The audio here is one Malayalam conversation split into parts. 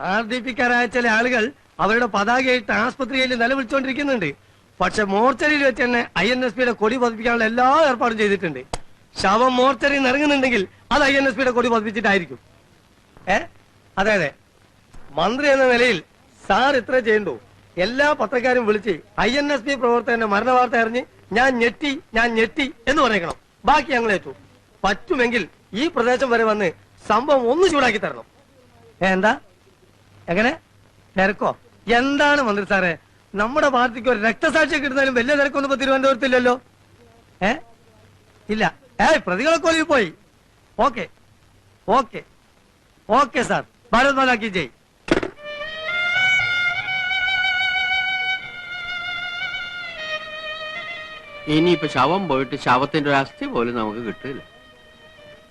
ആർ ഡി പിക്കാരായ ചില ആളുകൾ അവരുടെ പതാകയായിട്ട് ആസ്പത്രിയിൽ നിലവിളിച്ചുകൊണ്ടിരിക്കുന്നുണ്ട് പക്ഷെ മോർച്ചറിയിൽ വെച്ച് തന്നെ ഐ എൻ എസ് പിയുടെ കൊടി പതിപ്പിക്കാനുള്ള എല്ലാ ഏർപ്പാടും ചെയ്തിട്ടുണ്ട്. ശവം നിറങ്ങുന്നുണ്ടെങ്കിൽ ഇറങ്ങുന്നുണ്ടെങ്കിൽ അത് ഐ എൻ എസ് പിയുടെ കൊടി പതിപ്പിച്ചിട്ടായിരിക്കും. ഏ? അതെ അതെ. മന്ത്രി എന്ന നിലയിൽ സാർ ഇത്ര ചെയ്യണ്ടു? എല്ലാ പത്രക്കാരും വിളിച്ച് ഐ എൻ എസ് പി പ്രവർത്തകന്റെ മരണ വാർത്ത അറിഞ്ഞ് ഞാൻ ഞെട്ടി ഞാൻ ഞെട്ടി എന്ന് പറയണം. ബാക്കി ഞങ്ങൾ ഏറ്റു. പറ്റുമെങ്കിൽ ഈ പ്രദേശം വരെ വന്ന് സംഭവം ഒന്ന് ചൂടാക്കി തരണം. എന്താ? എങ്ങനെ? തിരക്കോ? എന്താണ് മന്ത്രി സാറേ? നമ്മുടെ പാർട്ടിക്ക് ഒരു രക്തസാക്ഷി കിട്ടുന്നാലും വലിയ തിരക്കൊന്നും ഇപ്പൊ തിരുവനന്തപുരത്തില്ലല്ലോ. ഏ? ഇല്ല. ഏ പ്രതികളൊക്കെ ഒളിവിൽ പോയി. Okay. Okay. Okay sir. Bharat മാതാക്കി ജയ്. ഇനിയിപ്പോ ശവം പോയിട്ട് ശവത്തിന്റെ ഒരു അസ്ഥി പോലും നമുക്ക് കിട്ടില്ല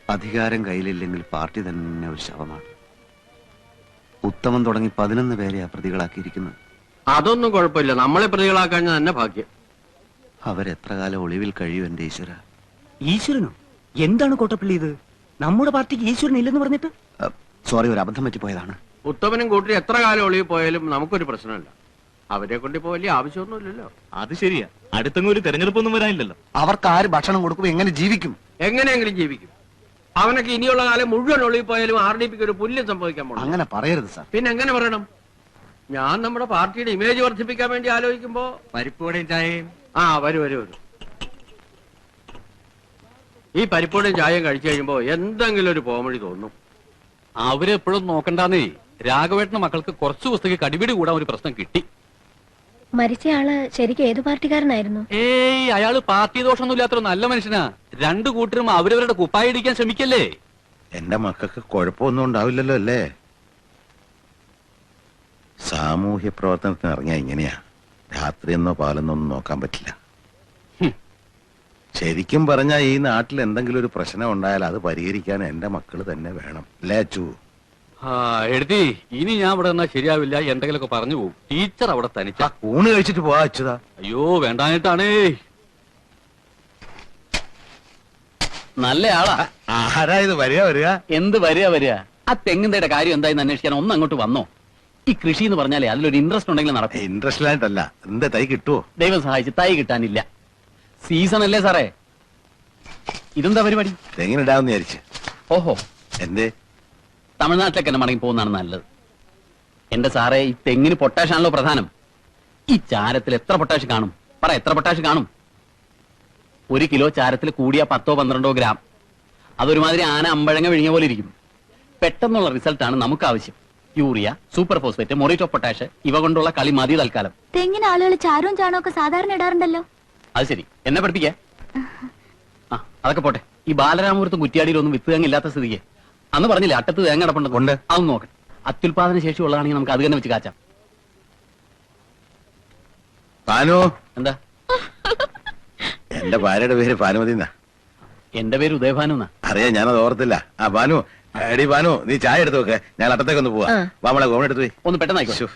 അധികാരം കയ്യിലില്ലെങ്കിൽ പാർട്ടി തന്നെ ഒരു ശവമാണ്. ഉത്തമൻ തുടങ്ങി പതിനൊന്ന് പേരെയാ പ്രതികളാക്കിയിരിക്കുന്നത്. അതൊന്നും കുഴപ്പമില്ല. നമ്മളെ പ്രതികളാക്കാൻ തന്നെ ഭാഗ്യം. അവരെത്ര കാലം ഒളിവിൽ കഴിയും എന്റെ ഈശ്വര? ഈശ്വരനോ? എന്താണ് കോട്ടപ്പള്ളി ഇത്? നമ്മുടെ പാർട്ടിക്ക് ഈശ്വരൻ ഇല്ലെന്ന് പറഞ്ഞിട്ട്? സോറി ഒരു അബദ്ധം പറ്റിപ്പോയതാണ്. ഉത്തമനും കൂട്ടി എത്ര കാലം ഒളിവിൽ പോയാലും നമുക്കൊരു പ്രശ്നമില്ല. അവരെ കൊണ്ട് ഇപ്പോ വലിയ ആവശ്യമൊന്നുമില്ലല്ലോ. അത് ശരിയാ. അടുത്തെങ്ങും ഒരു തെരഞ്ഞെടുപ്പൊന്നും വരാനില്ലല്ലോ. അവർക്ക് ആര് ഭക്ഷണം കൊടുക്കും എങ്ങനെ ജീവിക്കും? എങ്ങനെയെങ്കിലും ജീവിക്കും. അവനൊക്കെ ഇനിയുള്ള കാലം മുഴുവൻ ഒളിവിൽ പോയാലും ആർ ഡി പിക്ക് ഒരു പുല്യം സംഭവിക്കാൻ പോകണം അങ്ങനെ പറയരുത് സാർ. പിന്നെ എങ്ങനെ പറയണം? ഞാൻ നമ്മുടെ പാർട്ടിയുടെ ഇമേജ് വർദ്ധിപ്പിക്കാൻ വേണ്ടി ആലോചിക്കുമ്പോ പരിപ്പുവടയും ചായയും. ആ വരൂ വരൂ വരൂ. ഈ പരിപ്പുവടയും ചായയും കഴിച്ചു കഴിയുമ്പോ എന്തെങ്കിലും ഒരു പോമഴി തോന്നും. അവരെപ്പോഴും നോക്കണ്ടെന്നേ. രാഘവേട്ടന് മക്കൾക്ക് കുറച്ചു പുസ്തകം കടിപിടി കൂടാൻ ഒരു പ്രശ്നം കിട്ടി. മരിച്ചയാൾ ശരിക്കും ഏത് പാർട്ടിക്കാരനായിരുന്നു? ഏയ് അയാൾ പാർട്ടി ദോഷമൊന്നും ഇല്ലാത്തൊരു നല്ല മനുഷ്യനാ. രണ്ടു കൂട്ടരും അവരവരുടെ കുപ്പായി ഇടിക്കാൻ ശ്രമിക്കല്ലേ? എന്റെ മക്കൾക്ക് കുഴപ്പമൊന്നും ഉണ്ടാവില്ലല്ലോ അല്ലേ? സാമൂഹ്യ പ്രവർത്തനത്തിന് ഇറങ്ങിയ ഇങ്ങനെയാ. രാത്രിയെന്നോ പാലെന്നോ ഒന്നും നോക്കാൻ പറ്റില്ല. ശരിക്കും പറഞ്ഞാ ഈ നാട്ടിൽ എന്തെങ്കിലും ഒരു പ്രശ്നം ഉണ്ടായാൽ അത് പരിഹരിക്കാൻ എന്റെ മക്കൾ തന്നെ വേണം. അല്ലേ അച്ചു ആ എഴുതി. ഇനി ഞാൻ ഇവിടെ നിന്നാ ശരിയാവില്ല. എന്തെങ്കിലുമൊക്കെ പറഞ്ഞു പോകും ടീച്ചർ അവിടെ തനിച്ച. ഊണ് കഴിച്ചിട്ട് പോവാ അച്ഛതാ അയ്യോ വേണ്ടാഞ്ഞിട്ടാണേ. നല്ല ആളാ ആരാ ഇത്? വരിക വരിക. എന്ത് വരിക വരിക? ആ തെങ്ങിന്തയുടെ കാര്യം എന്തായെന്ന് അന്വേഷിക്കാൻ ഒന്ന് അങ്ങോട്ട് വന്നോ. ഈ കൃഷി എന്ന് പറഞ്ഞാലേ അതിലൊരു ഇൻട്രസ്റ്റ് ഉണ്ടെങ്കിൽ നടക്കും. ഇൻട്രസ്റ്റ് ആയിട്ടല്ല എന്താ തൈ കിട്ടുവോ? ദൈവം സഹായിച്ച് തൈ കിട്ടാനില്ല. സീസൺ അല്ലേ സാറേ? ഇതെന്താ പരിപാടി? തെങ്ങിനിടാന്ന് വിചാരിച്ച്. ഓഹോ. എന്തേ? തമിഴ്നാട്ടിലേക്ക് തന്നെ മടങ്ങി പോകുന്നതാണ് നല്ലത്. എന്റെ സാറേ ഈ തെങ്ങിന് പൊട്ടാഷ് ആണല്ലോ പ്രധാനം. ഈ ചാരത്തിൽ എത്ര പൊട്ടാഷ് കാണും? പറ എത്ര പൊട്ടാഷ് കാണും? ഒരു കിലോ ചാരത്തിൽ കൂടിയ പത്തോ പന്ത്രണ്ടോ ഗ്രാം. അതൊരുമാതിരി ആന അമ്പഴങ്ങ വിഴിഞ്ഞ പോലെ ഇരിക്കും. പെട്ടെന്നുള്ള റിസൾട്ടാണ് നമുക്ക് ആവശ്യം യൂറിയ സൂപ്പർ ഫോസ്ഫേറ്റ് മൊറിറ്റോ പൊട്ടാഷ് ഇവ കൊണ്ടുള്ള കളി മതി തൽക്കാലം. തെങ്ങിന് ആളുകൾ ചാരവും ചാണോ ഒക്കെ സാധാരണ ഇടാറുണ്ടല്ലോ. അത് ശരി. എന്നെ പഠിപ്പിക്കേ? ആ അതൊക്കെ പോട്ടെ. ഈ ബാലരാമപുരത്തും കുറ്റിയാടിയിലൊന്നും വിത്ത് തേങ്ങില്ലാത്ത സ്ഥിതിക്ക്. അന്ന് പറഞ്ഞില്ലേ അട്ടത്ത് തേങ്ങ അടപ്പുണ്ട് കൊണ്ട് അതൊന്നും നോക്കണം അത്യുൽപാദന ശേഷി ഉള്ളതാണെങ്കിൽ നമുക്ക് അത് തന്നെ വെച്ച് കാച്ചാം. പാനു എന്താ? എന്റെ ഭാര്യയുടെ പേര് പാനുമതി എന്നാ. എന്റെ പേര് ഉദയഭാനു എന്നാ. അറിയാം ഞാനത് ഓർത്തില്ല. ആ ഭാനു. എടി ഭാനു നീ ചായ എടുത്ത് വെക്ക്. ഞാൻ അട്ടത്തേക്ക് ഒന്ന് പോവാ. വാമളെ ഗോമൺ എടുത്തു പോയി. ഒന്ന് പെട്ടെന്നായിക്കോ ശ്ശോ.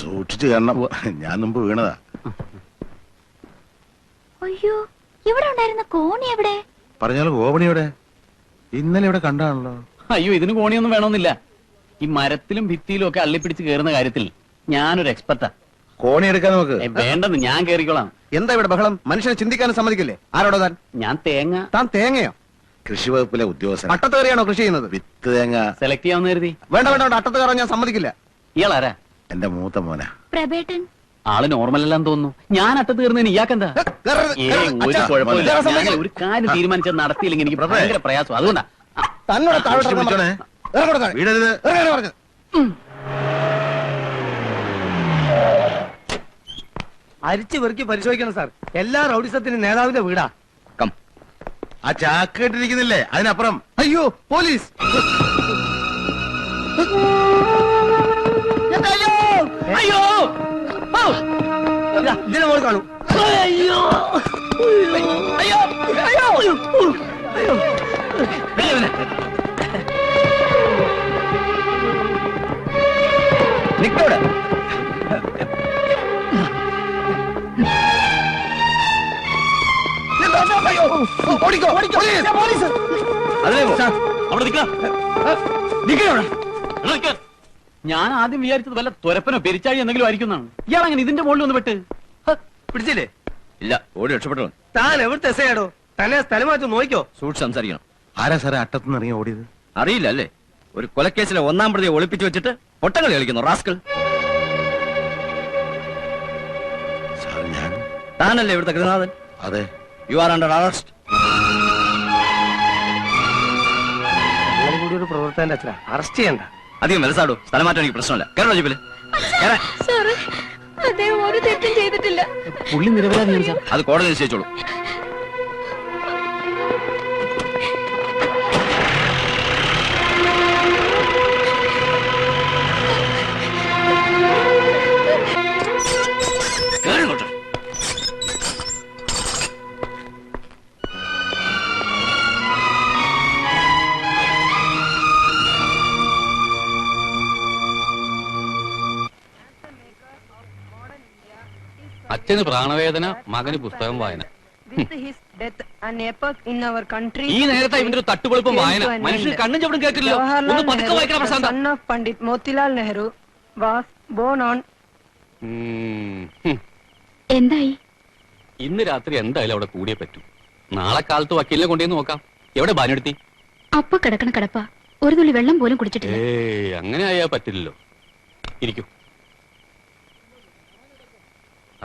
സൂക്ഷിച്ചു കാരണം ഞാൻ മുമ്പ് വീണതാ. അയ്യോ ഇവിടെ ഉണ്ടായിരുന്ന കോണി എവിടെ? പറഞ്ഞാലും ഗോപണിയുടെ? ഇന്നലെ ഇവിടെ കണ്ടാണല്ലോ. അയ്യോ ഇതിന് കോണിയൊന്നും വേണമെന്നില്ല. ഈ മരത്തിലും ഭിത്തിയിലും ഒക്കെ അള്ളിപ്പിടിച്ച് കയറുന്ന കാര്യത്തിൽ ഞാനൊരു എക്സ്പെർട്ടാ. കോണി എടുക്കാൻ നമുക്ക്. ഏ, വേണ്ടെന്ന് ഞാൻ കേറിക്കോളാം. എന്താ ഇവിടെ ബഹളം? മനുഷ്യനെ ചിന്തിക്കാനും സമ്മതിക്കില്ലേ? ആരോടോ താൻ? ഞാൻ തേങ്ങ. താൻ തേങ്ങയോ? കൃഷി വകുപ്പിലെ ഉദ്യോഗസ്ഥൻ. അട്ടത്ത് കയറിയാണോ കൃഷി ചെയ്യുന്നത്? വിത്ത് തേങ്ങ. സെലക്ട് ചെയ്യാമെന്ന് കരുതി. വേണ്ട വേണ്ട വേണ്ട. അട്ടത്ത് കയറാൻ ഞാൻ സമ്മതിക്കില്ല. ഇയാളാരാ? എന്റെ മൂത്ത മോനാ. പ്രബേട്ടൻ ആൾ നോർമൽ അല്ലാന്ന് തോന്നുന്നു. ഞാൻ അറ്റത്ത് കയറുന്നതിന് ഇയാക്കെന്താ ഏ ഒരു കുഴപ്പമില്ല. ഞാൻ ഒരു കാര്യം തീരുമാനിച്ചത് നടത്തിയില്ലെങ്കിൽ എനിക്ക് ഭയങ്കര പ്രയാസം. അതുകൊണ്ടാ. തന്നോട് താഴോട്ട് സൂക്ഷിച്ച് ഇറങ്ങാൻ പിടിച്ചോണേ. പറഞ്ഞു. ഇറങ്ങോട്ട് താഴെ. വീടരുത് ഇറങ്ങാനാ പറഞ്ഞത്. അരിച്ചു വെറുക്കി പരിശോധിക്കണം സാർ. എല്ലാ റൗഡിസത്തിനും നേതാവിന്റെ വീടാ. കം. ആ ചാക്ക് കെട്ടിരിക്കുന്നില്ലേ? അതിനപ്പുറം. അയ്യോ പോലീസ്. അയ്യോ! ഇതിനെ മോൾ കാണൂ. അയ്യോ. അയ്യോ അയ്യോ അയ്യോ. നിക്കോട് ഓടിക്കോ പോലീസ്. അതിലെ സാർ. അവിടെ ഞാൻ ആദ്യം വിചാരിച്ചത് വല്ല തുരപ്പനോ പെരിച്ചാഴി എന്തെങ്കിലും ആയിരിക്കുന്നതാണ് ഇയാളങ്ങനെ ഇതിന്റെ മുകളിൽ ഒന്ന് പെട്ട് ഹ, പിടിച്ചില്ലേ? ഇല്ല ഓടി രക്ഷപ്പെട്ടു താൻ എവിടുത്തെ എസയാടോ തന്നെ സ്ഥലം മാറ്റി നോക്കിക്കോ. സൂക്ഷിച്ച് സംസാരിക്കണം. ആരാ സാറേ അട്ടത്തുനിന്ന് ഇറങ്ങി ഓടിയത്? അറിയില്ല അല്ലേ? ഒരു കൊലക്കേസിലെ ഒന്നാം പ്രതിയെ ഒളിപ്പിച്ചു വെച്ചിട്ട് പൊട്ടങ്ങൾ കളിക്കുന്നു റാസ്കൾ സാർ ഞാൻ? താനല്ലേ ഇവിടുത്തെ ഗൃഹനാഥൻ? അതെ. യു ആർ അണ്ടർ അറസ്റ്റ് അങ്ങനെ കൂടി ഒരു പ്രവർത്തകന്റെ അച്ഛനാ. അറസ്റ്റ് ചെയ്യണ്ട. അധികം വിലസാടു സ്ഥലം മാറ്റാൻ എനിക്ക് പ്രശ്നമില്ല. കേരള ജീപ്പിൽ. സാറ് അദ്ദേഹം ഒരു തെറ്റും ചെയ്തിട്ടില്ല. പുള്ളി നിരപരാധിയാണ് സാർ അത് കോടതി നിശ്ചയിച്ചോളൂ. അച്ഛന് പ്രാണവേദന മകന് പുസ്തകം വായന. ഈ നേരത്തെ ഇവന്റെ ഒരു തട്ടുപൊളിപ്പം വായന. മനുഷ്യർ. കണ്ണും ചവിടും കേട്ടില്ലല്ലോ. ഒന്ന് പതുക്കെ വായിക്കണം പ്രശാന്ത. Pandit Motilal Nehru was born hmm. എന്തായി? ഇന്ന് രാത്രി എന്തായാലും അവിടെ കൂടിയേ പറ്റൂ. നാളെ കാലത്ത് വക്കീലിനെ കൊണ്ടുവന്ന് നോക്കാം. എവിടെ ബാനെടുത്തി അപ്പൊ കിടക്കണ കിടപ്പ. ഒരു തുള്ളി വെള്ളം പോലും കുടിച്ചിട്ടില്ല. ഏയ് അങ്ങനെ ആയാ പറ്റില്ലല്ലോ. ഇരിക്കൂ.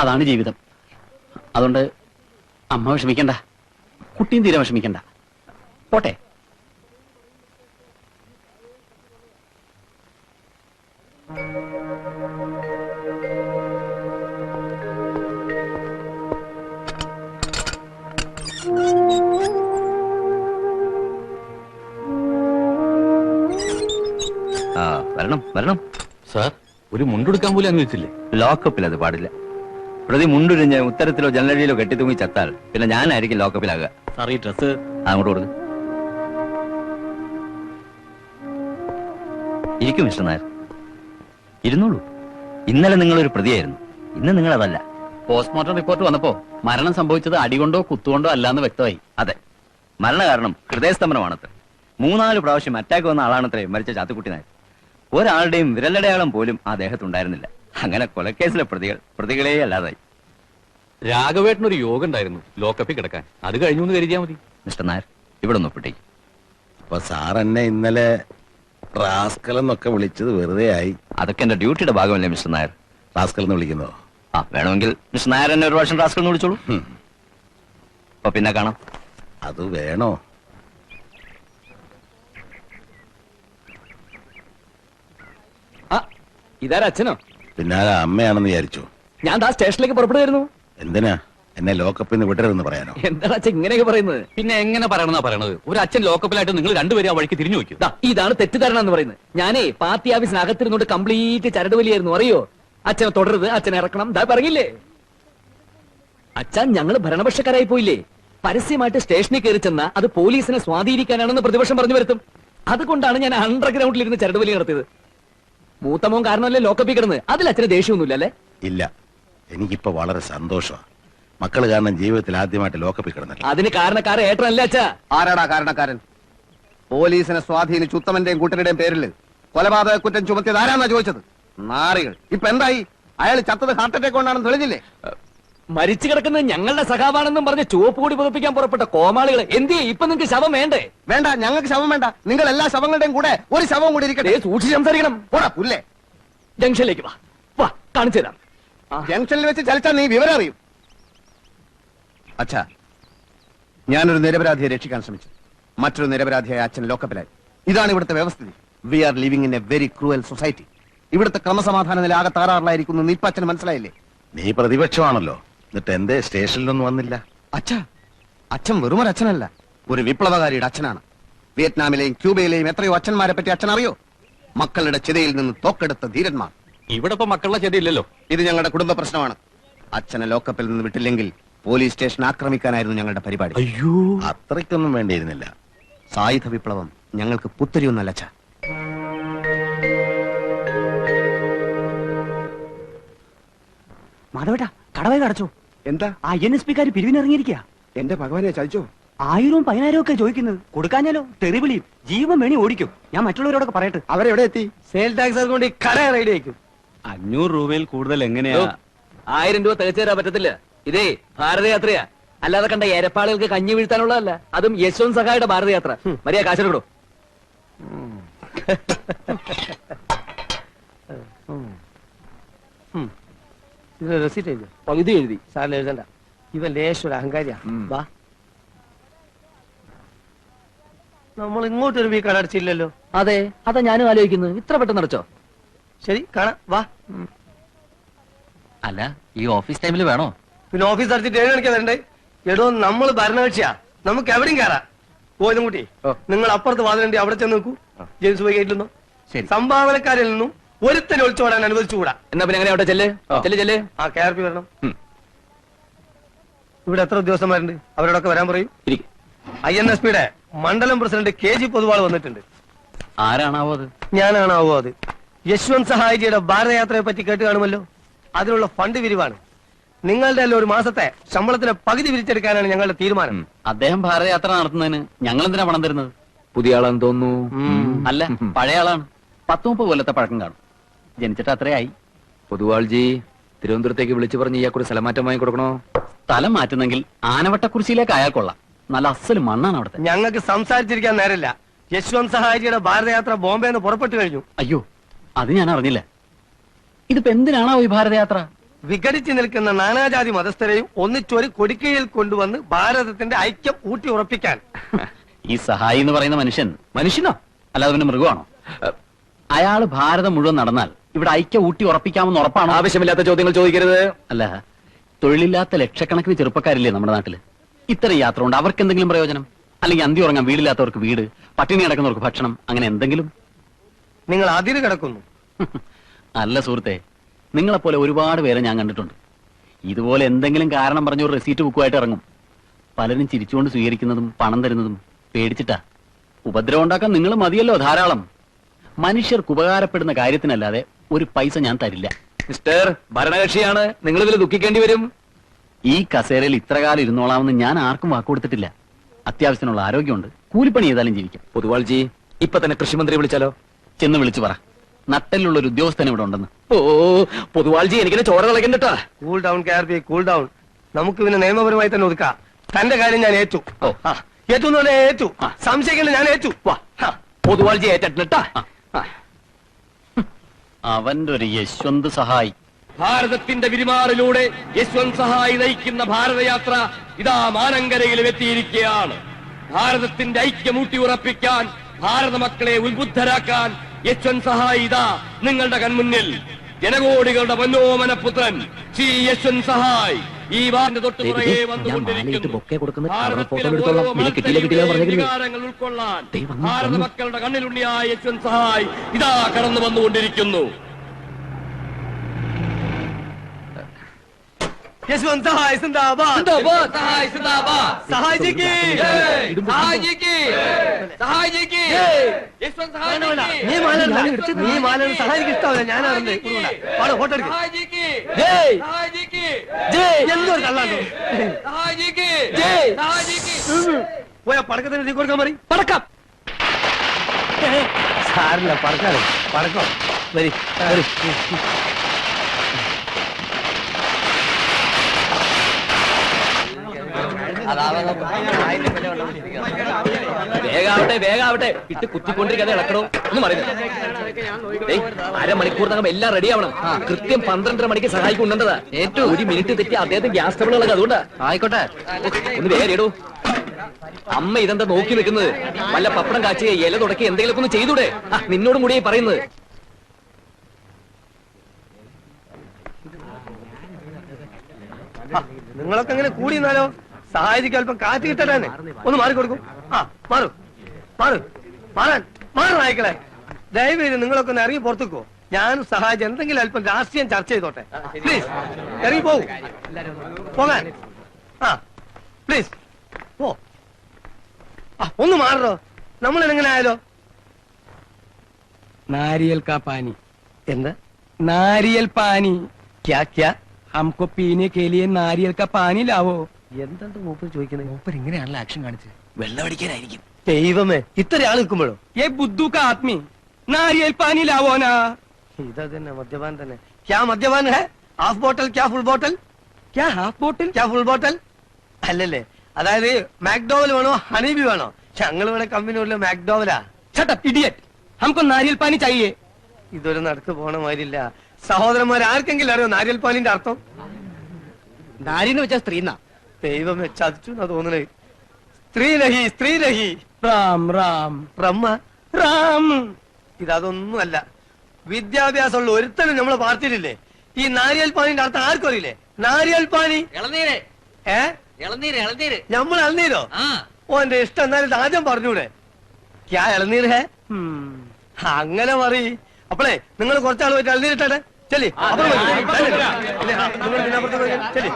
അതാണ് ജീവിതം. അതുകൊണ്ട് അമ്മ വിഷമിക്കണ്ട. കുട്ടിയും തീരെ വിഷമിക്കണ്ട. പോട്ടെ. ആ വരണം വരണം. സാർ ഒരു മുണ്ടെടുക്കാൻ പോലും അനുവദിച്ചില്ലേ ലോക്കപ്പിൽ അത് പാടില്ല. പ്രതി മുണ്ടുരിഞ്ഞ് ഉത്തരത്തിലോ ജനലടിയിലോ കെട്ടിത്തൂങ്ങി ചത്താൽ പിന്നെ ഞാനായിരിക്കും ലോക്കപ്പിലാകുക. സാർ ഈ ഡ്രസ് അങ്ങോട്ട് കൊടുക്കും. ഇരിക്കും മിസ്റ്റർ നായർ. ഇരുന്നോളൂ. ഇന്നലെ നിങ്ങളൊരു പ്രതിയായിരുന്നു. ഇന്ന് നിങ്ങൾ അതല്ല പോസ്റ്റ്മോർട്ടം റിപ്പോർട്ട് വന്നപ്പോ മരണം സംഭവിച്ചത് അടികൊണ്ടോ കുത്തുകൊണ്ടോ അല്ലാന്ന് വ്യക്തമായി. അതെ. മരണകാരണം ഹൃദയസ്തംഭനമാണത്. മൂന്നാൽ പ്രാവശ്യം അറ്റാക്ക് വന്ന ആളാണത്രേ മരിച്ച ചാത്തുക്കുട്ടി നായർ. ഒരാളുടെയും വിരലടയാളം പോലും ആ ദേഹത്തുണ്ടായിരുന്നില്ല. അങ്ങനെ കൊലക്കേസിലെ പ്രതികൾ പ്രതികളെ അല്ലാതായി രാഘവേട്ടനൊരു യോഗം ഉണ്ടായിരുന്നു ലോക്കപ്പിൽ കിടക്കാൻ. അത് കഴിഞ്ഞു എന്ന് കരുതിയാ മതി. മിസ്റ്റർ നായർ ഇവിടെ ഒന്ന് ഒപ്പിട്ടേക്ക് അപ്പൊ സാർ എന്നെ ഇന്നലെ റാസ്കൽ എന്നൊക്കെ വിളിച്ചത് വെറുതെ ആയി. അതൊക്കെ എന്റെ ഡ്യൂട്ടിയുടെ ഭാഗമല്ലേ മിസ്റ്റർ നായർ? റാസ്കൽ എന്ന് വിളിക്കുന്നതോ ആ വേണമെങ്കിൽ മിസ്റ്റർ നായർ എന്നെ ഒരു പ്രാവശ്യം റാസ്കൽ എന്ന് വിളിച്ചോളൂ. അപ്പൊ പിന്നെ കാണാം. അത് വേണോ? ഇതാരാ അച്ഛനോ? പിന്നാലെ അമ്മയാണെന്ന് വിചാരിച്ചു. ഞാൻ ആ സ്റ്റേഷനിലേക്ക് പുറപ്പെടുമായിരുന്നു എന്തിനാ? എന്നെ ലോക്കപ്പിൽ നിന്ന് വിടരുതെന്ന് പറയാനോ? എന്താ അച്ഛൻ ഇങ്ങനെയൊക്കെ പറയുന്നത്? പിന്നെ എങ്ങനെ പറയണമെന്നാ പറയണത്? ഒരു അച്ഛൻ ലോക്കപ്പിലായിട്ട് നിങ്ങൾ രണ്ടുപേരും ആ വഴിക്ക് തിരിഞ്ഞു വെക്കും ദാ, ഇതാണ് തെറ്റിദ്ധാരണ എന്ന് പറയുന്നത്. ഞാനേ പാർട്ടി ഓഫീസിന് അകത്തിരുന്നോണ്ട് കംപ്ലീറ്റ് ചരടുവലിയായിരുന്നു അറിയോ? അച്ഛനെ തുടരുത് അച്ഛനെ ഇറക്കണം. ദാ പറഞ്ഞില്ലേ? അച്ഛൻ ഞങ്ങൾ ഭരണപക്ഷക്കാരായി പോയില്ലേ? പരസ്യമായിട്ട് സ്റ്റേഷനിൽ കയറി ചെന്ന അത് പോലീസിനെ സ്വാധീനിക്കാനാണെന്ന് പ്രതിപക്ഷം പറഞ്ഞു വരുത്തും. അതുകൊണ്ടാണ് ഞാൻ അണ്ടർഗ്രൗണ്ടിൽ ഇരുന്ന് ചരട് വലി നടത്തിയത്. മൂത്തമോൻ കാരണമല്ലേ ലോക്കപ്പിൽ കിടന്ന്? അതിൽ അച്ഛന് ദേഷ്യമൊന്നുമില്ല അല്ലേ? ഇല്ല. എനിക്കിപ്പോ വളരെ സന്തോഷമാണ് മക്കൾ കാരണം ജീവിതത്തിൽ ആദ്യമായിട്ട് ലോക്കപ്പിൽ കിടന്നില്ല അതിന് കാരണക്കാരൻ ഏട്ടനല്ല അച്ഛാ? ആരാടാ കാരണക്കാരൻ? പോലീസിനെ സ്വാധീനിച്ച് ഉത്തമന്റെയും കൂട്ടരുടെയും പേരിൽ കൊലപാതക കുറ്റം ചുമത്തിയത് ആരാന്നാ ചോദിച്ചത്? നാറികൾ. ഇപ്പൊ എന്തായി? അയാൾ ചത്തത് ഹാർട്ട് അറ്റാക്ക് കൊണ്ടാണെന്ന് തെളിഞ്ഞില്ലേ? മരിച്ചു കിടക്കുന്നത് ഞങ്ങളുടെ സഖാവാണെന്നും പറഞ്ഞ് ചുവപ്പ് കൂടി പുതപ്പിക്കാൻ പുറപ്പെട്ട കോമാളികൾ എന്തിയെ ഇപ്പൊ നിങ്ങൾക്ക് ശവം വേണ്ടേ? വേണ്ട ഞങ്ങൾക്ക് ശവം വേണ്ട. നിങ്ങൾ എല്ലാ ശവങ്ങളുടെയും കൂടെ ഒരു ശവം കൂടി ഇരിക്കട്ടെ. സൂക്ഷിച്ച് സംസാരിക്കണം. പോടാ പുല്ലേ. ജംഗ്ഷനിലേക്ക് വാ. വാ കാണിച്ചു തരാം. ജംഗ്ഷനിൽ വെച്ച് ചലിച്ചാൽ നീ വിവരം അറിയും. അച്ഛാ ഞാനൊരു നിരപരാധിയെ രക്ഷിക്കാൻ ശ്രമിച്ചു. മറ്റൊരു നിരപരാധിയായ അച്ഛൻ ലോക്കപ്പിലായി. ഇതാണ് ഇവിടുത്തെ വ്യവസ്ഥിതി. We are living in a very cruel society ഇവിടുത്തെ ക്രമസമാധാന നില ആകെ താറാറിലായിരിക്കുന്നു. നീ അച്ഛന് മനസ്സിലായില്ലേ? നീ പ്രതിപക്ഷമാണല്ലോ. എന്നിട്ട് എന്തേ സ്റ്റേഷനിലൊന്നും വന്നില്ല? അച്ഛ അച്ഛൻ വെറുമൊരു അച്ഛനല്ല. ഒരു വിപ്ലവകാരിയുടെ അച്ഛനാണ്. വിയറ്റ്നാമിലെയും ക്യൂബയിലെയും എത്രയോ അച്ഛന്മാരെ പറ്റി അച്ഛൻ അറിയോ മക്കളുടെ ചിതയിൽ നിന്ന് തോക്കെടുത്ത ധീരന്മാർ. ഇവിടെ ഇപ്പൊ മക്കളുടെ ചെടിയില്ലല്ലോ ഇത് ഞങ്ങളുടെ കുടുംബ പ്രശ്നമാണ്. അച്ഛനെ ലോക്കപ്പിൽ നിന്ന് വിട്ടില്ലെങ്കിൽ പോലീസ് സ്റ്റേഷൻ ആക്രമിക്കാനായിരുന്നു ഞങ്ങളുടെ പരിപാടി. അയ്യോ. അത്രയ്ക്കൊന്നും വേണ്ടിയിരുന്നില്ല. സായുധ വിപ്ലവം ഞങ്ങൾക്ക് പുത്തരിയൊന്നല്ല അച്ഛ. മാധവേട്ടാ കടവായി കടച്ചു. എന്താ? ആ എൻ എസ് പിക്കാര് പിരിവിനിറങ്ങിയിരിക്കുക എന്റെ ഭഗവാനെ ചതിച്ചോ? ആയിരവും പതിനായിരവും ഒക്കെ ചോദിക്കുന്നത് കൊടുക്കാഞ്ഞാലോ? തെറിവിളിയും ജീവൻ വേണി ഓടിക്കും. ഞാൻ മറ്റുള്ളവരോടൊക്കെ പറയട്ടെ. അവരെവിടെ എത്തി? സെയിൽ ടാക്സ് കൊണ്ട് ഈ കട റെഡി ആയിരിക്കും അഞ്ഞൂറ് രൂപയിൽ കൂടുതൽ എങ്ങനെയാ? ആയിരം രൂപ തികച്ചു തരാൻ പറ്റത്തില്ല. ഇതേ ഭാരതയാത്രയാ. അല്ലാതെ കണ്ട എരപ്പാളുകൾക്ക് കഞ്ഞി വീഴ്ത്താനുള്ളതല്ല. അതും യശ്വന്ത് സഹായുടെ ഭാരതയാത്ര. മര്യാദ കാശെടുക്കണോ ഇത് റെസീറ്റ് എഴുതി. പകുതി എഴുതി. സാറിന് എഴുതണ്ട. ഇവ ലേശൊരു അഹങ്കാരിയാ. വാ. നമ്മൾ ഇങ്ങോട്ടൊരു വീ കടച്ചില്ലല്ലോ അതെ അതാ ഞാനും ആലോചിക്കുന്നത് ഇത്ര പെട്ടെന്ന് അടച്ചോ? ശരി കാണാം. വാ. അല്ല ഈ ഓഫീസ് ടൈമിൽ വേണോ? പിന്നെ ഓഫീസ് അടച്ചിട്ട് ഏഴ് മണിക്കാ വരണ്ടേ? എടോ നമ്മൾ ഭരണകക്ഷിയാ. നമുക്ക് എവിടെയും കയറാം പോയതും കൂട്ടി. നിങ്ങൾ അപ്പുറത്ത് വാതിലുണ്ട് അവിടെ ചെന്ന് നോക്കൂ ജെയിംസ് പോയി ഗേറ്റിൽ നിന്നോ ശരി. സംഭാവനക്കാരിൽ നിന്നും ഒരുത്തനെ ഒളിച്ചോടാൻ അനുവദിച്ചുകൂടാ. എന്നാ പിന്നെ അങ്ങനെ അവിടെ ചെല്ല്? ചെല്ല് ചെല്ല്. ആ കെ ആർ പി വരണം. ഇവിടെ എത്ര ഉദ്യോഗസ്ഥന്മാരുണ്ട്? അവരോടൊക്കെ വരാൻ പറയും. ഐ എൻ എസ് പിയുടെ മണ്ഡലം പ്രസിഡന്റ് കെ ജി പൊതുവാൾ വന്നിട്ടുണ്ട്. ആരാണാവോ അത്? ഞാനാണാവോ അത്? യശ്വന്ത് സഹായിജിയുടെ ഭാരതയാത്രയെ പറ്റി കേട്ട് കാണുമല്ലോ. അതിനുള്ള ഫണ്ട് വിരിവാണ്. നിങ്ങളുടെ ഒരു മാസത്തെ ശമ്പളത്തിന് പകുതി വിരിച്ചെടുക്കാനാണ് ഞങ്ങളുടെ തീരുമാനം. അദ്ദേഹം ഭാരതയാത്ര നടത്തുന്നതിന് ഞങ്ങൾ എന്തിനാ പണം തരുന്നത്? പുതിയ ആളാന്ന് തോന്നുന്നു. അല്ല പഴയ ആളാണ്. പത്ത് മുപ്പത് കൊല്ലത്തെ പഴക്കം കാണും. ജനിച്ചിട്ട് അത്രയായി പൊതുവാൾജി തിരുവനന്തപുരത്തേക്ക് വിളിച്ചു പറഞ്ഞ് ഇയാൾക്കൊരു സ്ഥലമാറ്റം വാങ്ങി കൊടുക്കണോ? സ്ഥലം മാറ്റുന്നെങ്കിൽ ആനവട്ടക്കുറിശിയിലേക്ക് അയാൾ കൊള്ളാം. നല്ല അസൽ മണ്ണാണ് അവിടുത്തെ. ഞങ്ങൾക്ക് സംസാരിച്ചിരിക്കാൻ നേരമില്ല. യശ്വന്ത് സഹായിജിയുടെ ഭാരതയാത്ര ബോംബെന്ന് പുറപ്പെട്ടു കഴിഞ്ഞു. അയ്യോ അത് ഞാൻ അറിഞ്ഞില്ല. ഇതിപ്പോ എന്തിനാണോ ഈ ഭാരതയാത്ര? വിഘടിച്ചു നിൽക്കുന്ന നാനാജാതി മതസ്ഥരെയും ഒന്നിച്ചൊരു കൊടിക്കയിൽ കൊണ്ടുവന്ന് ഭാരതത്തിന്റെ ഐക്യം ഊട്ടി ഉറപ്പിക്കാൻ. ഈ സഹായി എന്ന് പറയുന്ന മനുഷ്യൻ മനുഷ്യനോ? അല്ലാതെ പിന്നെ മൃഗമാണോ? അയാൾ ഭാരതം മുഴുവൻ നടന്നാൽ ഇവിടെ ഐക്യം ഊട്ടി ഉറപ്പിക്കാമെന്ന് ഉറപ്പാണോ? ആവശ്യമില്ലാത്ത ചോദ്യങ്ങൾ ചോദിക്കരുത്. അല്ല തൊഴിലില്ലാത്ത ലക്ഷക്കണക്കിന് ചെറുപ്പക്കാരില്ലേ നമ്മുടെ നാട്ടിൽ? ഇത്ര യാത്ര കൊണ്ട് അവർക്ക് എന്തെങ്കിലും പ്രയോജനം? അല്ലെങ്കിൽ അന്തി ഉറങ്ങാൻ വീടില്ലാത്തവർക്ക് വീട് പട്ടിണി കിടക്കുന്നവർക്ക് ഭക്ഷണം അങ്ങനെ എന്തെങ്കിലും? നിങ്ങൾ അതിര് കിടക്കുന്നു. അല്ല സുഹൃത്തെ നിങ്ങളെപ്പോലെ ഒരുപാട് പേരെ ഞാൻ കണ്ടിട്ടുണ്ട്. ഇതുപോലെ എന്തെങ്കിലും കാരണം പറഞ്ഞ ഒരു റെസീറ്റ് ബുക്കുമായിട്ട് ഇറങ്ങും. പലരും ചിരിച്ചുകൊണ്ട് സ്വീകരിക്കുന്നതും പണം തരുന്നതും പേടിച്ചിട്ടാ. ഉപദ്രവം ഉണ്ടാക്കാൻ നിങ്ങൾ മതിയല്ലോ ധാരാളം. മനുഷ്യർക്ക് ഉപകാരപ്പെടുന്ന കാര്യത്തിനല്ലാതെ ഒരു പൈസ ഞാൻ തരില്ല. മിസ്റ്റർ ഭരണകക്ഷിയാണ്. നിങ്ങൾ ഇതിൽ ദുഃഖിക്കേണ്ടി വരും. ഈ കസേരയിൽ ഇത്ര കാലം ഇരുന്നോളാമെന്ന് ഞാൻ ആർക്കും വാക്കുകൊടുത്തിട്ടില്ല അത്യാവശ്യത്തിനുള്ള ആരോഗ്യമുണ്ട്. കൂലിപ്പണി ചെയ്താലും ജീവിക്കാം. പൊതുവാൾജി ഇപ്പൊ തന്നെ കൃഷിമന്ത്രി വിളിച്ചാലോ? ചെന്ന് വിളിച്ചു പറ. നട്ടലുള്ള ഒരു ഉദ്യോഗസ്ഥൻ ഇവിടെ ഉണ്ടെന്ന്. ഓ പൊതുവാൾജി എനിക്കിനെ ചോര കളക്കണ്ടട്ടാ cool down K R P cool down നമുക്ക് ഇവനെ നിയമപരമായി തന്നെ ഒതുക്കാം. തന്റെ കാര്യം ഞാൻ ഏറ്റു. ആ, ഏറ്റു എന്ന് പറഞ്ഞാൽ ഏറ്റു. സംശയിക്കേണ്ട ഞാൻ ഏറ്റു. വാ പൊതുവാൾജി ഏറ്റിട്ടാ അവന്റെ ഒരു യശ്വന്ത് സഹായി. ഭാരതത്തിന്റെ വിരിമാറിലൂടെ യശ്വന്ത് സഹായി നയിക്കുന്ന ഭാരതയാത്ര ഇതാ മാനങ്കരയിലും എത്തിയിരിക്കുകയാണ്. ഭാരതത്തിന്റെ ഐക്യമൂട്ടി ഉറപ്പിക്കാൻ ഭാരത മക്കളെ ഉത്ബുദ്ധരാക്കാൻ യശ്വന്ത് സഹായി ഇതാ നിങ്ങളുടെ കൺമുന്നിൽ. ജനകോടികളുടെ മനോമന പുത്രൻ ശ്രീ യശ്വൻ സഹായ്. ഈ വാറിന്റെ തൊട്ട് പുറകെ വന്നുകൊണ്ടിരിക്കുന്നു. ഉൾക്കൊള്ളാൻ ഭാരത മക്കളുടെ കണ്ണിലുണ്ണിയായ യശ്വൻ സഹായ് ഇതാ കടന്നു വന്നുകൊണ്ടിരിക്കുന്നു. യശ്വന്ത് സഹായ് സിന്ദാബാദ്. സഹായ് സഹായിക്ക് സഹായിക്ക് വേണ്ട, വേണ്ട. നീ മാലല്ല നീ മാലാണ് സഹായിക്ക് ഇഷ്ടമല്ല. ഞാനാണെന്ന് പാടോ ഫോട്ടോ ജയ്. എന്തൊരു തള്ളാണ്ടോ പോയാ പടക്കത്തിന് തീ കൊടുക്കാൻ മതി പടക്കം. സാറില്ല പറക്കാതെ പടക്കം. വരി വരി. വേഗാവട്ടെ വേഗാവട്ടെ. ഇട്ട് കുത്തിക്കൊണ്ടിരിക്കാതെ ഇളക്കണോ എന്ന് പറയുന്നത് അരമണിക്കൂർ അരമണിക്കൂറിനകം എല്ലാം റെഡി ആവണം. കൃത്യം പന്ത്രണ്ടര മണിക്ക് സഹായിക്കുന്നുണ്ടതാ ഏറ്റവും ഒരു മിനിറ്റ് തെറ്റി അദ്ദേഹത്തിന് ഗ്യാസ് ട്രബിൾ ഇളക അതുകൊണ്ടാ. ആയിക്കോട്ടെ. ഒന്ന് വേറെ ഇടൂ. അമ്മ ഇതെന്താ നോക്കി നിൽക്കുന്നത്? വല്ല പപ്പടം കാച്ചി ഇല തുടക്കി എന്തെങ്കിലുമൊക്കെ ഒന്ന് ചെയ്തൂടെ? നിന്നോടും കൂടി പറയുന്നത്. നിങ്ങളൊക്കെ എങ്ങനെ കൂടി നിന്നാലോ സഹായിക്ക് അല്പം കാറ്റ് കിട്ടട്ടെ ഒന്ന് മാറിക്കൊടുക്കും ആ മാറു മാറു മാറാൻ മാറു നായ്ക്കളെ ദയവേത് നിങ്ങളൊക്കെ ഒന്ന് ഇറങ്ങി പുറത്തേക്കോ ഞാനും സഹായിച്ച് എന്തെങ്കിലും അല്പം രാഷ്ട്രീയം ചർച്ച ചെയ്തോട്ടെ പ്ലീസ് ഇറങ്ങി പോകൂ പോകാൻ ആ പ്ലീസ് പോ ആ ഒന്ന് മാറോ നമ്മൾ എങ്ങനെ ആയാലോ नारियल का पानी എന്താ नारियल पानी ക്യാ ക്യാ हमको पीने के लिए नारियल का पानी लाओ എന്താണ് മൂപ്പർ ചോദിക്കുന്നത് മൂപ്പർ ഇങ്ങനെയാണല്ലോ ആക്ഷൻ കാണിച്ചത്. വെള്ളമടിക്കാനായിരിക്കും. ദൈവമേ ഇത്ര ആൾ നിൽക്കുമ്പോഴോ? ഏ ബുദ്ധൂക്ക ആത്മി നാരിയൽ പാനിലാവോനാ? ഇതാ തന്നെ മദ്യപാൻ തന്നെ. ക്യാ മദ്യപാൻ ഹെ? ഹാഫ് ബോട്ടൽ ക്യാ ഫുൾ ബോട്ടൽ ക്യാ ഹാഫ് ബോട്ടിൽ ക്യാ ഫുൾ ബോട്ടൽ അല്ലല്ലേ അതായത് മാക്ഡോവൽ വേണോ ഹണീബി വേണോ? ഞങ്ങൾ ഇവിടെ കമ്പനിയുള്ള മാക്ഡോവലാ? ചട്ടപ്പ് ഇഡിയറ്റ് നമുക്ക് നാരിയൽ പാനി ചായേ ഇതൊരു നടക്ക് പോണ മാതിരില്ല. സഹോദരന്മാർ ആർക്കെങ്കിലും അറിയോ നാരിയൽ പാനിന്റെ അർത്ഥം? നാരിന്ന് വെച്ചാൽ സ്ത്രീന്നാ. ദൈവമേ ചതിച്ചു എന്നാ തോന്നണേ സ്ത്രീലഹി സ്ത്രീലഹി റാം റാം റമ്മ റാം ഇതൊന്നുമല്ല വിദ്യാഭ്യാസമുള്ള ഒരുത്തനും നമ്മളെ പാർട്ടിയിലില്ലേ ഈ നാരിയൽ പാനിന്റെ അർത്ഥം ആർക്കും അറിയില്ലേ നാരിയൽ പാനി ഏ ഇളനീര് ഇളനീര് നമ്മൾ ഇളനീരോ ഓന്റെ ഇഷ്ടം എന്നാലും ആദ്യം പറഞ്ഞൂടെ ക്യാ ഇളനീര് ഹേ അങ്ങനെ മറി അപ്പളേ നിങ്ങൾ കുറച്ചാൾ പോയിട്ട് ഇളനീരിട്ടെ ചെല്ലി അപ്പുറം ചെല്ലി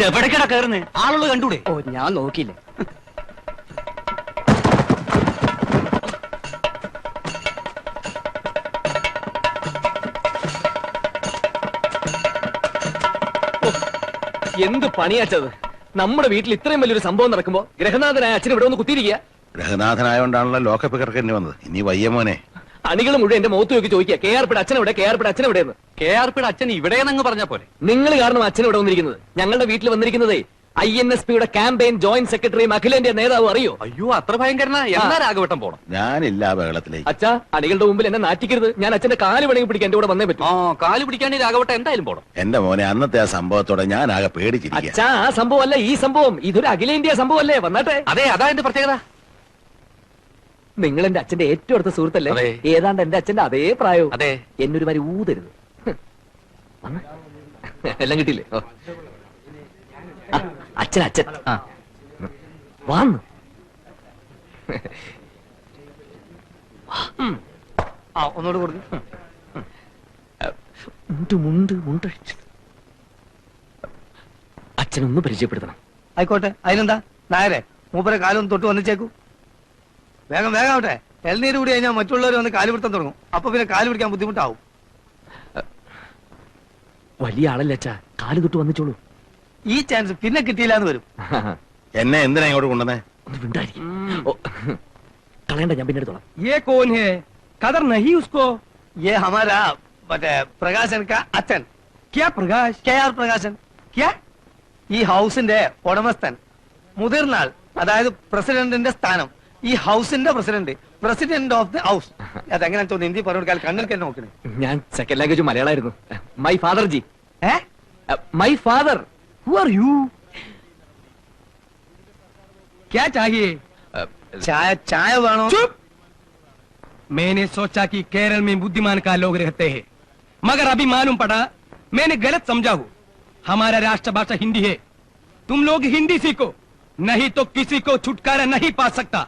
ഇത് എവിടേക്കടാ കയറുന്നേ ആളുകൾ കണ്ടൂടെ? ഓ ഞാൻ നോക്കിയില്ല. എന്ത് പണിയാച്ചത്? നമ്മുടെ വീട്ടിൽ ഇത്രയും വലിയൊരു സംഭവം നടക്കുമ്പോ ഗ്രഹനാഥനായ അച്ഛൻ ഇവിടെ ഒന്ന് കുത്തിയിരിക്കുക? ഗ്രഹനാഥനായോണ്ടാണല്ലോ ലോക്കപ്പ് കിടക്കേണ്ടി വന്നത്. ഇനി വയ്യ മോനെ. അണികൾ മുഴുവൻ എന്റെ മുഖത്ത് നോക്കി ചോദിക്കുക കെ ആർപ്പിടെ അച്ഛനെവിടെ കെ ആർപ്പിടെ അച്ഛനെവിടെയെന്ന് കെ ആർ പിയുടെ അച്ഛൻ ഇവിടെയെന്നങ്ങ് പറഞ്ഞ പോലെ നിങ്ങൾ കാരണം അച്ഛൻ ഇവിടെ വന്നിരിക്കുന്നത്. ഞങ്ങളുടെ വീട്ടിൽ വന്നിരിക്കുന്നതേ ഐ എൻ എസ് പിയുടെ ക്യാമ്പയിൻ ജോയിന്റ് സെക്രട്ടറിയും അഖിലേന്റെ നേതാവ് അറിയോ? അയ്യോ അത്ര ഭയങ്കരനാ. എന്നാ രാഘവട്ടം പോണം? ഞാനില്ല ആ ബഹളത്തിലേക്ക്. അച്ഛാ അണികളുടെ മുമ്പിൽ എന്നെ നാറ്റിക്കരുത്. ഞാൻ അച്ഛന്റെ കാൽ വേണമെങ്കിൽ പിടിക്കാൻ എന്റെ കൂടെ വന്നേ പറ്റും. ആ കാൽ പിടിക്കാൻ രാഘവട്ടം എന്തായാലും പോണം. എന്റെ മോനെ അന്നത്തെ ആ സംഭവത്തോടെ ഞാൻ ആകെ പേടിച്ചിരിക്കുക അച്ഛാ ആ സംഭവം അല്ല ഈ സംഭവം. ഇതൊരു അഖിലേന്ത്യാ സംഭവം അല്ലേ വന്നാട്ടെ. അതെ അതാ എന്റെ പ്രത്യേകത. നിങ്ങൾ എന്റെ അച്ഛന്റെ ഏറ്റവും അടുത്ത സുഹൃത്തല്ലേ? അതെ. ഏതാണ്ട് എന്റെ അച്ഛന്റെ അതേ പ്രായവും. അതെ. എന്നൊരു മാതിരി ഊതരുത്. എല്ലാം കിട്ടിയില്ലേ? അച്ഛൻ അച്ഛൻ. ആ. വാന്ന്. ആ മുണ്ട് മുണ്ട് അച്ഛനൊന്ന് പരിചയപ്പെടുത്തണം. ആയിക്കോട്ടെ. അതിനെന്താ? നായരെ മൂപ്പരെ കാലൊന്ന് തൊട്ട് വന്നിച്ചേക്കൂ. വേഗം വേഗം ആവട്ടെ. എൽനീര് കൂടി കഴിഞ്ഞാൽ മറ്റുള്ളവർ വന്ന് കാലുപിടുത്തം തുടങ്ങും. അപ്പൊ പിന്നെ കാലുപിടിക്കാൻ ബുദ്ധിമുട്ടാവും. വലിയ ആളല്ലേ അച്ഛാ കാല് തൊട്ട് വന്നിച്ചോളൂ ഈ ചാൻസ് പിന്നെ കിട്ടിയില്ല എന്ന് വരും എന്നെ എന്തിനാ ഇങ്ങോട്ട് കൊണ്ടുവന്നേ ഒന്ന് മിണ്ടായിരിക്കും ഓ, കളയണ്ട ഞാൻ പിന്നെ എടുത്തോളാം ये कौन है कदर नहीं उसको ये हमारा മറ്റേ പ്രകാശൻ കാ അച്ഛൻ क्या प्रकाश കെ ആർ പ്രകാശൻ ക്യാ? ഈ ഹൗസിന്റെ ഉടമസ്ഥൻ മുതിർന്നാൾ അതായത് പ്രസിഡന്റിന്റെ സ്ഥാനം ഈ ഹൗസിന്റെ president president of the house അതെങ്ങനെ തോന്നുന്നു ഹിന്ദി പറഞ്ഞു കൊടുക്കാൻ കണ്ണിൽ തന്നെ നോക്കണേ ഞാൻ സെക്കൻഡ് ലാംഗ്വേജ് മലയാളമായിരുന്നു മൈ ഫാദർ ജി ഏ my father who are you क्या चाहिए ചായ ചായ വേണോ चुप मैंने सोचा कि केरल में बुद्धिमान का लोग रहते हैं मगर अभी मालूम पड़ा मैंने गलत समझा हूँ हमारा राष्ट्रभाषा हिंदी है तुम लोग हिंदी सीखो नहीं तो किसी को छुटकारा नहीं पा सकता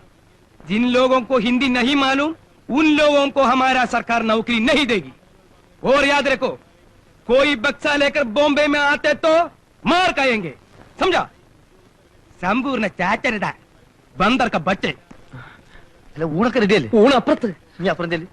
जिन लोगों को हिंदी नहीं मालूम उन लोगों को हमारा सरकार नौकरी नहीं देगी और याद रखो कोई बक्सा लेकर बॉम्बे में आते तो मार खाएंगे समझा संपूर्ण चाचरदा बंदर का बच्चे അല്ല ഊണൊക്കെ റെഡി അല്ലേ ഊണ് അപ്പുറത്ത് നീ അപ്പുറം ചെല്ലി